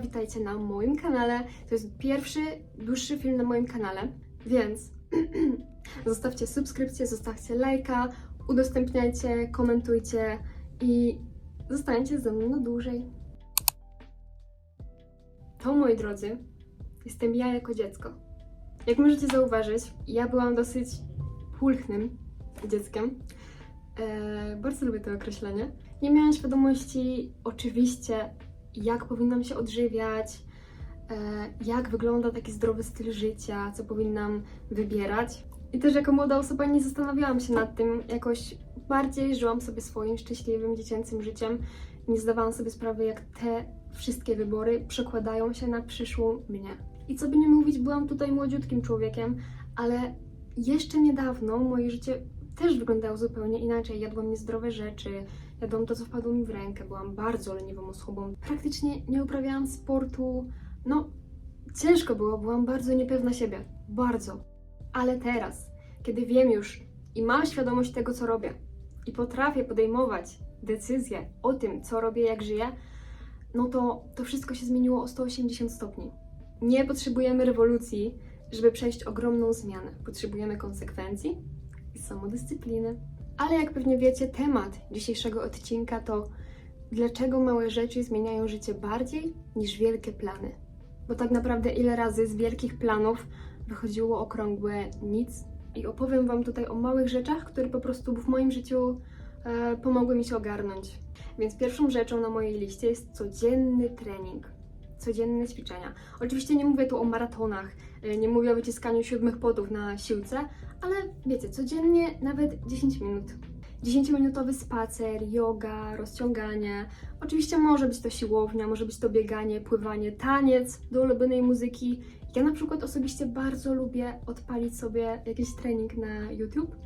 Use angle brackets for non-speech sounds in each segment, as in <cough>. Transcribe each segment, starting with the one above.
Witajcie na moim kanale. To jest pierwszy dłuższy film na moim kanale, więc <clears throat> zostawcie subskrypcję, zostawcie lajka, udostępniajcie, komentujcie i zostańcie ze mną na dłużej. To, moi drodzy, jestem ja jako dziecko. Jak możecie zauważyć, ja byłam dosyć pulchnym dzieckiem. Eee, bardzo lubię to określenie. Nie miałam świadomości, oczywiście, jak powinnam się odżywiać, e, jak wygląda taki zdrowy styl życia, co powinnam wybierać. I też jako młoda osoba nie zastanawiałam się nad tym, jakoś bardziej żyłam sobie swoim szczęśliwym, dziecięcym życiem. Nie zdawałam sobie sprawy, jak te wszystkie wybory przekładają się na przyszłą mnie. I co by nie mówić, byłam tutaj młodziutkim człowiekiem, ale jeszcze niedawno moje życie też wyglądało zupełnie inaczej. Jadłam niezdrowe rzeczy, jadłam to, co wpadło mi w rękę, byłam bardzo leniwą osobą. Praktycznie nie uprawiałam sportu. No, ciężko było, byłam bardzo niepewna siebie. Bardzo. Ale teraz, kiedy wiem już i mam świadomość tego, co robię, i potrafię podejmować decyzje o tym, co robię, jak żyję, no to to wszystko się zmieniło o 180 stopni. Nie potrzebujemy rewolucji, żeby przejść ogromną zmianę. Potrzebujemy konsekwencji i samodyscypliny. Ale jak pewnie wiecie, temat dzisiejszego odcinka to dlaczego małe rzeczy zmieniają życie bardziej niż wielkie plany. Bo tak naprawdę ile razy z wielkich planów wychodziło okrągłe nic i opowiem Wam tutaj o małych rzeczach, które po prostu w moim życiu e, pomogły mi się ogarnąć. Więc pierwszą rzeczą na mojej liście jest codzienny trening. Codzienne ćwiczenia. Oczywiście nie mówię tu o maratonach, e, nie mówię o wyciskaniu siódmych potów na siłce, ale wiecie, codziennie nawet 10 minut. 10-minutowy spacer, yoga, rozciąganie. Oczywiście może być to siłownia, może być to bieganie, pływanie, taniec do ulubionej muzyki. Ja na przykład osobiście bardzo lubię odpalić sobie jakiś trening na YouTube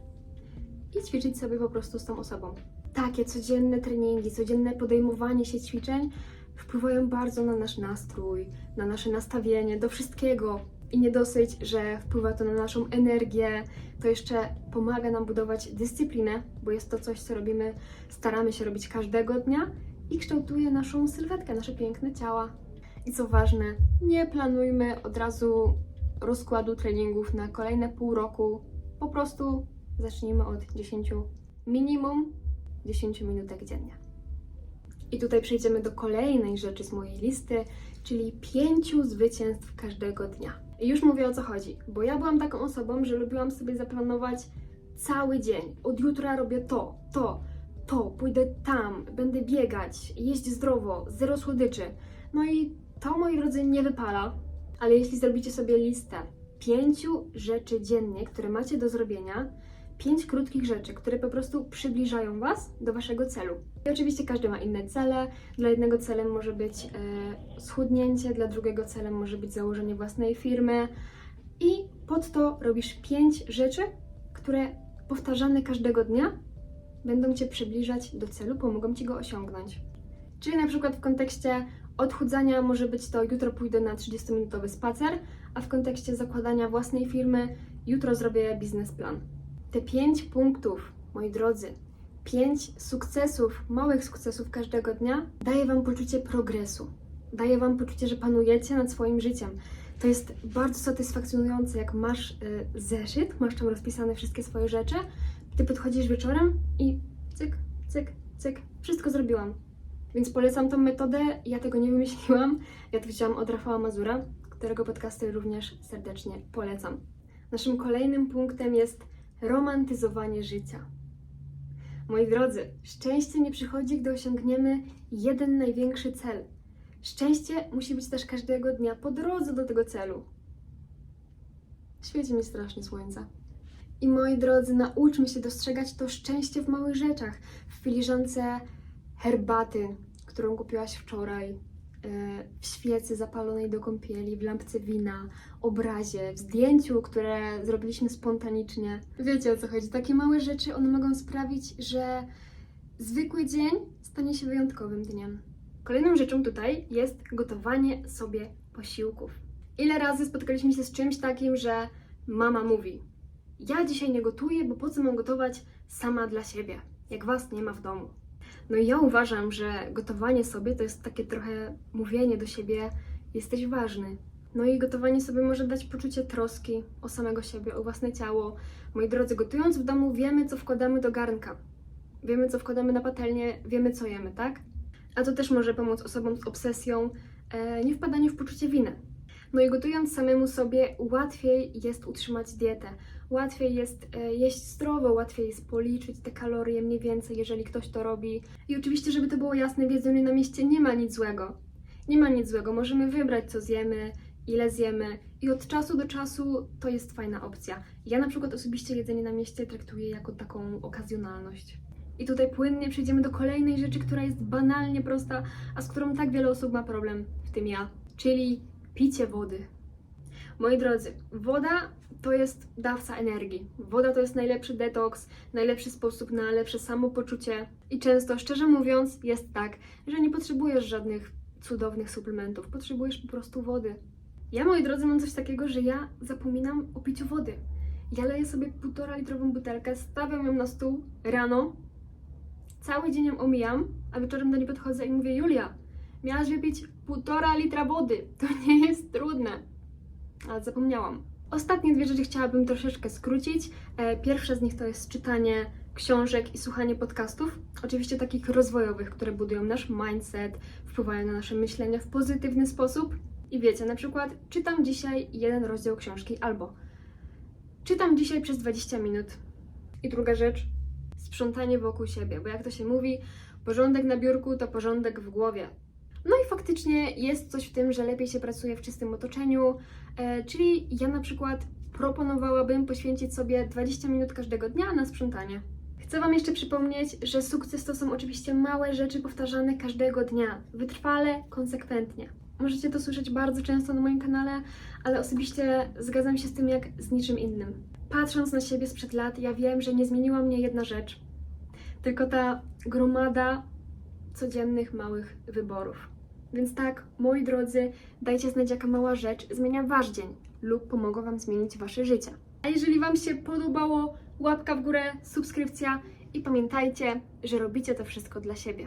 i ćwiczyć sobie po prostu z tą osobą. Takie codzienne treningi, codzienne podejmowanie się ćwiczeń wpływają bardzo na nasz nastrój, na nasze nastawienie, do wszystkiego. I nie dosyć, że wpływa to na naszą energię, to jeszcze pomaga nam budować dyscyplinę, bo jest to coś, co robimy, staramy się robić każdego dnia i kształtuje naszą sylwetkę, nasze piękne ciała. I co ważne, nie planujmy od razu rozkładu treningów na kolejne pół roku. Po prostu zacznijmy od 10, minimum 10 minutek dziennie. I tutaj przejdziemy do kolejnej rzeczy z mojej listy, czyli pięciu zwycięstw każdego dnia. I już mówię o co chodzi, bo ja byłam taką osobą, że lubiłam sobie zaplanować cały dzień. Od jutra robię to, to, to, pójdę tam, będę biegać, jeść zdrowo, zero słodyczy. No i to, moi drodzy, nie wypala, ale jeśli zrobicie sobie listę pięciu rzeczy dziennie, które macie do zrobienia, pięć krótkich rzeczy, które po prostu przybliżają Was do Waszego celu. I oczywiście każdy ma inne cele. Dla jednego celem może być e, schudnięcie, dla drugiego celem może być założenie własnej firmy. I pod to robisz pięć rzeczy, które powtarzane każdego dnia będą Cię przybliżać do celu, pomogą Ci go osiągnąć. Czyli na przykład w kontekście odchudzania może być to jutro pójdę na 30-minutowy spacer, a w kontekście zakładania własnej firmy jutro zrobię biznesplan. Te pięć punktów, moi drodzy, pięć sukcesów, małych sukcesów każdego dnia daje Wam poczucie progresu. Daje Wam poczucie, że panujecie nad swoim życiem. To jest bardzo satysfakcjonujące, jak masz y, zeszyt, masz tam rozpisane wszystkie swoje rzeczy, ty podchodzisz wieczorem i cyk, cyk, cyk, wszystko zrobiłam. Więc polecam tą metodę. Ja tego nie wymyśliłam. Ja to wzięłam od Rafała Mazura, którego podcasty również serdecznie polecam. Naszym kolejnym punktem jest romantyzowanie życia. Moi drodzy, szczęście nie przychodzi, gdy osiągniemy jeden największy cel. Szczęście musi być też każdego dnia po drodze do tego celu. Świeci mi strasznie słońce. I moi drodzy, nauczmy się dostrzegać to szczęście w małych rzeczach. W filiżance herbaty, którą kupiłaś wczoraj, w świecy zapalonej do kąpieli, w lampce wina, obrazie, w zdjęciu, które zrobiliśmy spontanicznie. Wiecie o co chodzi. Takie małe rzeczy, one mogą sprawić, że zwykły dzień stanie się wyjątkowym dniem. Kolejną rzeczą tutaj jest gotowanie sobie posiłków. Ile razy spotkaliśmy się z czymś takim, że mama mówi: Ja dzisiaj nie gotuję, bo po co mam gotować sama dla siebie, jak was nie ma w domu. No i ja uważam, że gotowanie sobie to jest takie trochę mówienie do siebie, jesteś ważny. No i gotowanie sobie może dać poczucie troski o samego siebie, o własne ciało. Moi drodzy, gotując w domu wiemy, co wkładamy do garnka. Wiemy, co wkładamy na patelnię, wiemy, co jemy, tak? A to też może pomóc osobom z obsesją e, nie wpadaniu w poczucie winy. No i gotując samemu sobie, łatwiej jest utrzymać dietę. Łatwiej jest e, jeść zdrowo, łatwiej jest policzyć te kalorie mniej więcej, jeżeli ktoś to robi. I oczywiście, żeby to było jasne, w jedzeniu na mieście nie ma nic złego. Nie ma nic złego, możemy wybrać, co zjemy, ile zjemy, i od czasu do czasu to jest fajna opcja. Ja na przykład osobiście jedzenie na mieście traktuję jako taką okazjonalność. I tutaj płynnie przejdziemy do kolejnej rzeczy, która jest banalnie prosta, a z którą tak wiele osób ma problem, w tym ja, czyli picie wody. Moi drodzy, woda to jest dawca energii. Woda to jest najlepszy detoks, najlepszy sposób na lepsze samopoczucie. I często, szczerze mówiąc, jest tak, że nie potrzebujesz żadnych cudownych suplementów, potrzebujesz po prostu wody. Ja, moi drodzy, mam coś takiego, że ja zapominam o piciu wody. Ja leję sobie półtora litrową butelkę, stawiam ją na stół rano, cały dzień ją omijam, a wieczorem do niej podchodzę i mówię: Julia, miałaś wypić półtora litra wody. To nie jest trudne. Ale zapomniałam. Ostatnie dwie rzeczy chciałabym troszeczkę skrócić. E, Pierwsza z nich to jest czytanie książek i słuchanie podcastów. Oczywiście takich rozwojowych, które budują nasz mindset, wpływają na nasze myślenie w pozytywny sposób. I wiecie, na przykład czytam dzisiaj jeden rozdział książki albo czytam dzisiaj przez 20 minut. I druga rzecz, sprzątanie wokół siebie, bo jak to się mówi, porządek na biurku to porządek w głowie. I faktycznie jest coś w tym, że lepiej się pracuje w czystym otoczeniu, e, czyli ja na przykład proponowałabym poświęcić sobie 20 minut każdego dnia na sprzątanie. Chcę Wam jeszcze przypomnieć, że sukces to są oczywiście małe rzeczy powtarzane każdego dnia, wytrwale, konsekwentnie. Możecie to słyszeć bardzo często na moim kanale, ale osobiście zgadzam się z tym jak z niczym innym. Patrząc na siebie sprzed lat, ja wiem, że nie zmieniła mnie jedna rzecz, tylko ta gromada codziennych małych wyborów. Więc tak, moi drodzy, dajcie znać, jaka mała rzecz zmienia Wasz dzień lub pomogą Wam zmienić Wasze życie. A jeżeli Wam się podobało, łapka w górę, subskrypcja i pamiętajcie, że robicie to wszystko dla siebie.